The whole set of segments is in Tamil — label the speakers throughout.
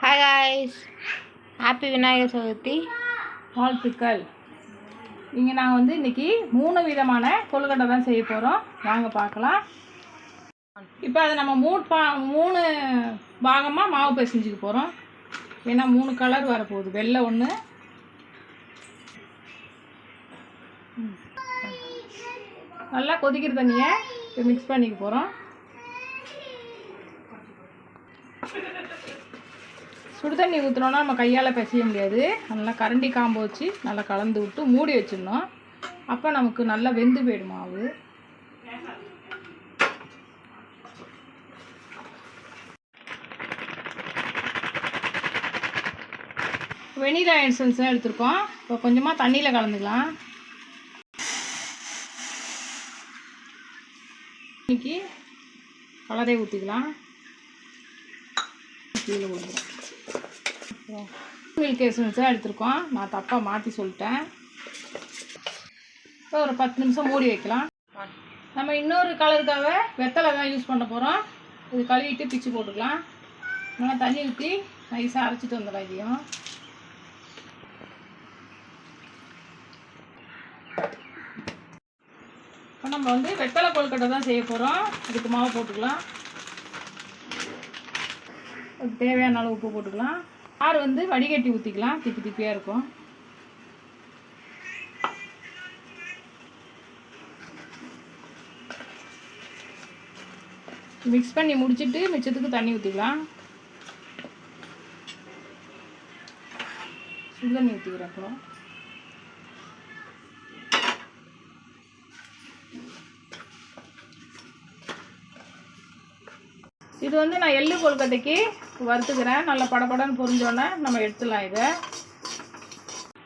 Speaker 1: Hi guys happy Vinayagar Chaturthi
Speaker 2: வாழ்த்துக்கள் இங்கே நாங்கள் வந்து இன்னைக்கு மூணு விதமான கொழுக்கட்டை தான் செய்ய போகிறோம் வாங்க பார்க்கலாம். இப்போ அதை நம்ம மூணு பா மூணு பாகமாக மாவு பிசைஞ்சுக்க போகிறோம் ஏன்னா மூணு கலர் வரப்போகுது. வெள்ளை ஒன்று நல்லா கொதிக்கிற தண்ணியை இப்போ மிக்ஸ் பண்ணிக்க போகிறோம் சுடு தண்ணி ஊற்றுனோன்னா நம்ம கையால் பிசைய முடியாது. நல்லா கரண்டி காம்பு வச்சு நல்லா கலந்து விட்டு மூடி வச்சிடணும். அப்போ நமக்கு நல்லா வெந்து போயிடும் மாவு. வெனிலா எசன்ஸ் தான் எடுத்திருக்கோம். இப்போ கொஞ்சமாக தண்ணியில் கலந்துக்கலாம். இன்னைக்கு கலரை ஊற்றிக்கலாம் கீழே விழுந்துடும் மில்க் எசன்ஸ் தான் எடுத்திருக்கோம். நான் தப்பாக மாற்றி சொல்லிட்டேன். இப்போ ஒரு பத்து நிமிஷம் மூடி வைக்கலாம். நம்ம இன்னொரு கலருக்காக வெத்தலை தான் யூஸ் பண்ண போகிறோம் இது கழுவிட்டு பிச்சு போட்டுக்கலாம். நல்லா தண்ணி ஊற்றி நைஸாக அரைச்சிட்டு வந்துடலாம் இதையும். இப்போ நம்ம வந்து வெத்தலை கொழுக்கட்டை தான் செய்ய போகிறோம் அதுக்கு மாவு போட்டுக்கலாம். தேவையான அளவு உப்பு போட்டுக்கலாம். ஆறு வந்து வடிகட்டி ஊற்றிக்கலாம் திப்பி திப்பியாக இருக்கும். மிக்ஸ் பண்ணி முடிச்சுட்டு மிச்சத்துக்கு தண்ணி ஊற்றிக்கலாம் சுடு தண்ணி அப்புறம். இது வந்து நான் எள்ளு கொழுக்கட்டைக்கு வறுத்துக்கிறேன். நல்லா படப்படன்னு பொரிஞ்சோன்னே நம்ம எடுத்துடலாம் இதை.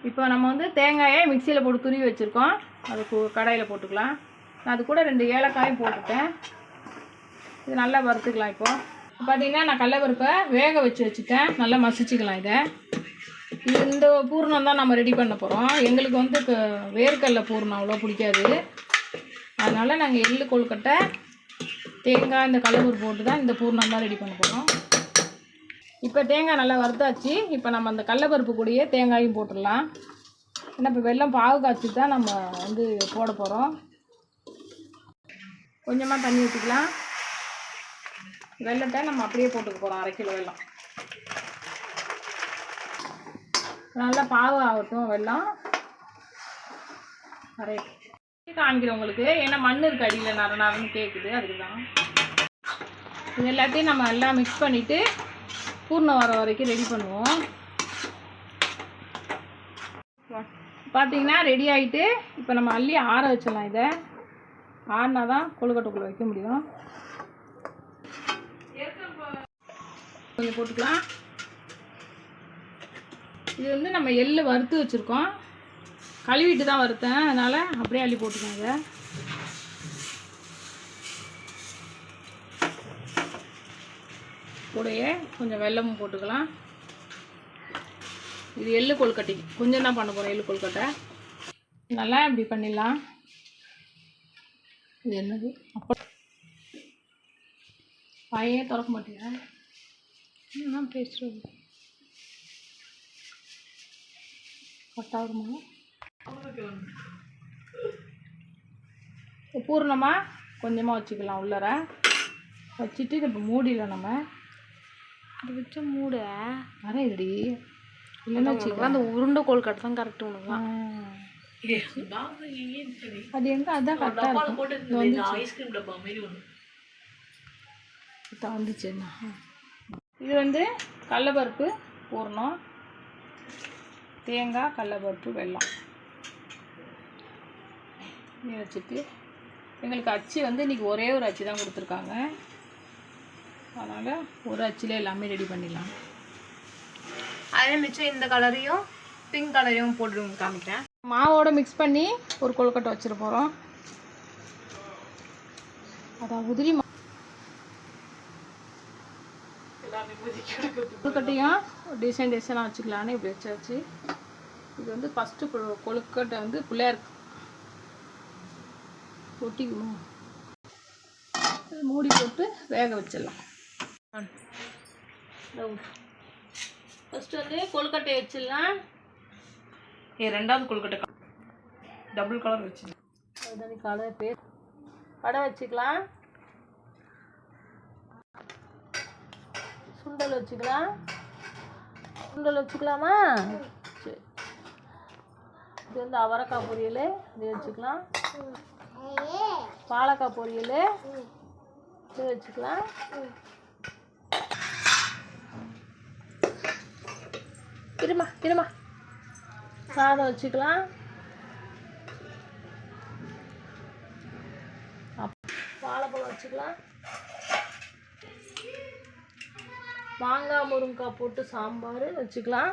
Speaker 2: இப்போ நம்ம வந்து தேங்காயை மிக்சியில் போட்டு துருவி வச்சுருக்கோம். அது கடையில் போட்டுக்கலாம். நான் அது கூட ரெண்டு ஏலக்காயும் போட்டுட்டேன். இது நல்லா வறுத்துக்கலாம் இப்போ. பார்த்தீங்கன்னா நான் கடலப்பருப்பை வேக வச்சு வச்சுட்டேன். நல்லா மசிச்சுக்கலாம் இதை. இந்த பூர்ணம் தான் நம்ம ரெடி பண்ண போகிறோம் எங்களுக்கு வந்து வேர்க்கடலை பூர்ணம் அவ்வளோ பிடிக்காது. அதனால் நாங்கள் எள்ளு கொழுக்கட்டை தேங்காய் இந்த கடலப்பருப்பு போட்டு தான் இந்த பூர்ணம் தான் ரெடி பண்ண போகிறோம் இப்போ தேங்காய் நல்லா வறுத்தாச்சு. இப்போ நம்ம அந்த கடலப்பருப்பு கூடயே தேங்காயும் போட்டுடலாம். ஏன்னா இப்போ வெள்ளம் பாகு காய்ச்சி தான் நம்ம வந்து போட போகிறோம் கொஞ்சமாக தண்ணி ஊற்றிக்கலாம் வெள்ளத்தை நம்ம அப்படியே போட்டுக்க போகிறோம் அரை கிலோ வெள்ளம். நல்லா பாகு ஆகட்டும் வெல்லம் அரை காமிக்கிறேன் உங்களுக்கு. ஏன்னா மண் இருக்கு அடியில் நர நரன்னு கேட்குது அதுக்கு தான் இது எல்லாத்தையும் நம்ம எல்லாம் மிக்ஸ் பண்ணிவிட்டு பூர்ணம் வர வரைக்கும் ரெடி பண்ணுவோம். பார்த்தீங்கன்னா ரெடி ஆகிட்டு இப்போ நம்ம அள்ளி ஆற வச்சிடலாம் இதை. ஆறினா தான் கொழுக்கட்டைக்குள்ளே வைக்க முடியும். கொஞ்சம் போட்டுக்கலாம். இது வந்து நம்ம எள்ளு வறுத்து வச்சுருக்கோம். கழுவிட்டு தான் வருத்தேன் அதனால் அப்படியே அள்ளி போட்டுக்கோங்க. கூடையே கொஞ்சம் வெல்லமும் போட்டுக்கலாம். இது எள்ளு கொழுக்கட்டைக்கு கொஞ்சம் தான் பண்ண போகிறோம் எள்ளு கொழுக்கட்டை. நல்லா இப்படி பண்ணிடலாம். இது என்னது? அப்போ பையே திறக்க மாட்டேங்க என்ன பேசுகிறது கட்டாகுமா? பூர்ணமாக கொஞ்சமாக வச்சுக்கலாம் உள்ளர. வச்சுட்டு இதை இப்போ மூடிடலாம் நம்ம.
Speaker 1: அது வச்ச மூட.
Speaker 2: வரேன் இல்லடி. இல்லைன்னா வச்சுக்கலாம்.
Speaker 1: அந்த உருண்டை கொழுக்கட்டை தான் கரெக்ட் உனக்கு
Speaker 2: அது எங்க? அதான் கரெக்டாக இருக்கும்.
Speaker 1: ஐஸ்கிரீம் டப்பா ஒன்று
Speaker 2: வந்துச்சுண்ணா இது வந்து கடலப்பருப்பு பூர்ணம். தேங்காய் கடலப்பருப்பு வெல்லம். இது வச்சுட்டு எங்களுக்கு அச்சு வந்து இன்றைக்கி ஒரே ஒரு அச்சு தான் கொடுத்துருக்காங்க. அதனால் ஒரு அச்சில் எல்லாமே ரெடி பண்ணிடலாம்.
Speaker 1: அதே மிச்சம் இந்த கலரையும் பிங்க் கலரையும் போட்டு காமிக்கிறேன்.
Speaker 2: மாவோட மிக்ஸ் பண்ணி ஒரு கொழுக்கட்டை வச்சிட போகிறோம் அதான் உதிரி மா கொழுக்கட்டையும் டிசைன் டிசைனாக வச்சுக்கலான்னு இப்படி வச்சாச்சு. இது வந்து ஃபஸ்ட்டு கொழுக்கட்டை வந்து பிள்ளையார் ஒட்டிக்கணும் இது மூடி போட்டு வேக வச்சிடலாம்.
Speaker 3: ஃபஸ்ட்டு வந்து கொழுக்கட்டை வச்சிடலாம்.
Speaker 1: ஏ ரெண்டாவது கொழுக்கட்டை டபுள் கலர் வச்சு
Speaker 3: அதுதான் கலர் பேர் வடை வச்சுக்கலாம். சுண்டல் வச்சுக்கலாம். சுண்டல் வச்சுக்கலாமா? சரி. இது வந்து அவரைக்காய் பொரியல். இது வச்சுக்கலாம். பாலக்காய் பொரியல். இது வச்சுக்கலாம். இருமா இருமா. சாதம் வச்சுக்கலாம். வாழைப்பழம் வச்சுக்கலாம். மாங்காய் முருங்கைக்காய் போட்டு சாம்பார் வச்சுக்கலாம்.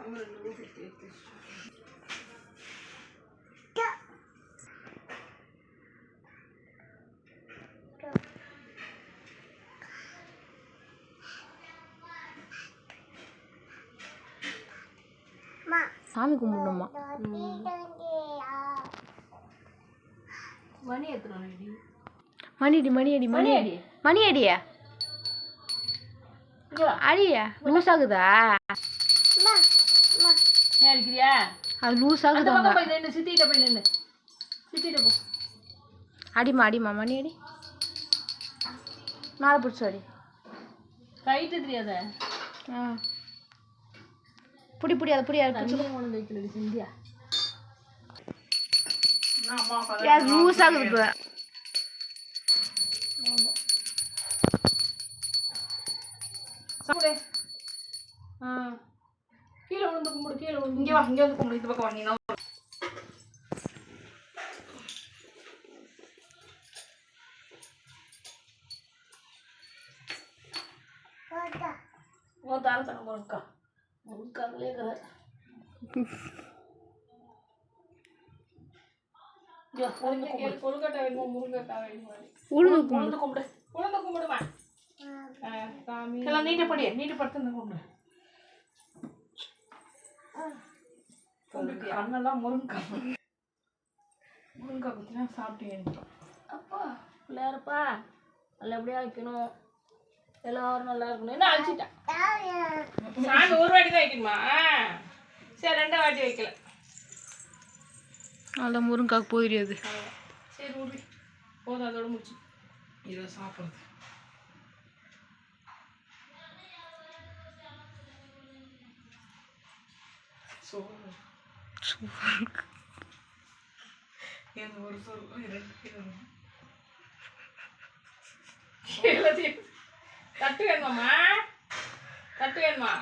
Speaker 3: கும்பிட்டு வரப்பட்டேன்
Speaker 1: சாமி கும்பிடணுமா?
Speaker 3: மணி எத்தனை
Speaker 1: மணியடி மணியடி மணி
Speaker 3: அடி
Speaker 1: மணி அடியா? அடியா? லூஸ் ஆகுதா
Speaker 3: ஏன் அடிக்கிறியா?
Speaker 1: அது லூஸ்
Speaker 3: அந்த
Speaker 1: ஆகுதாங்க
Speaker 3: பக்கம் போய் நின்று சித்திட்ட போய் நின்று சித்திட்ட போ.
Speaker 1: அடிமா அடிமா மணி அடி. மேலே பிடிச்சி அடி.
Speaker 3: கைட்டு தெரியாத?
Speaker 1: ஆ. புடி புடி அதை புடி அதை பிடிச்சி
Speaker 3: வைக்கிறது சிந்தியா?
Speaker 1: லூஸ் ஆகுது இப்போ?
Speaker 3: ஆ. கீழே விழுந்து கும்பிடு கீழே விழுந்து
Speaker 1: இங்கே வா இங்கே வந்து கும்பிடு இந்த பக்கம் வா நீ
Speaker 3: உன் தார தங்க முழுக்கா முழுக்காங்களே இருக்கிற கொழுக்கட்டை வேணுமா முருங்கைக்காய் வேணுமா
Speaker 1: உளுந்து
Speaker 3: உளுந்து கும்பிடு உளுந்து கும்பிடுமா எல்லாம் நீட்ட படி நீட்ட படுத்து கும்பிடு கும்பிட்டு அண்ணெல்லாம் முருங்கைக்காய் முருங்கைக்காய் குத்தினா சாப்பிட்டேன் அப்பா பிள்ளையாரப்பா நல்லபடியாக வைக்கணும். எல்லாரும் நல்லா இருக்கணும். என்ன அழிச்சிட்டேன் சாமி ஒரு வாட்டி தான் வைக்கணுமா? சரி ரெண்டாம் வாட்டி வைக்கல.
Speaker 1: அதான் முருங்காக்கு போயிடுது
Speaker 3: சரி விடு போதும் அதோட முடிச்சு. இதை சாப்பிட்றது. எல்லாத்தையும் தட்டு வேணுமாம்மா? தட்டு வேணுமா?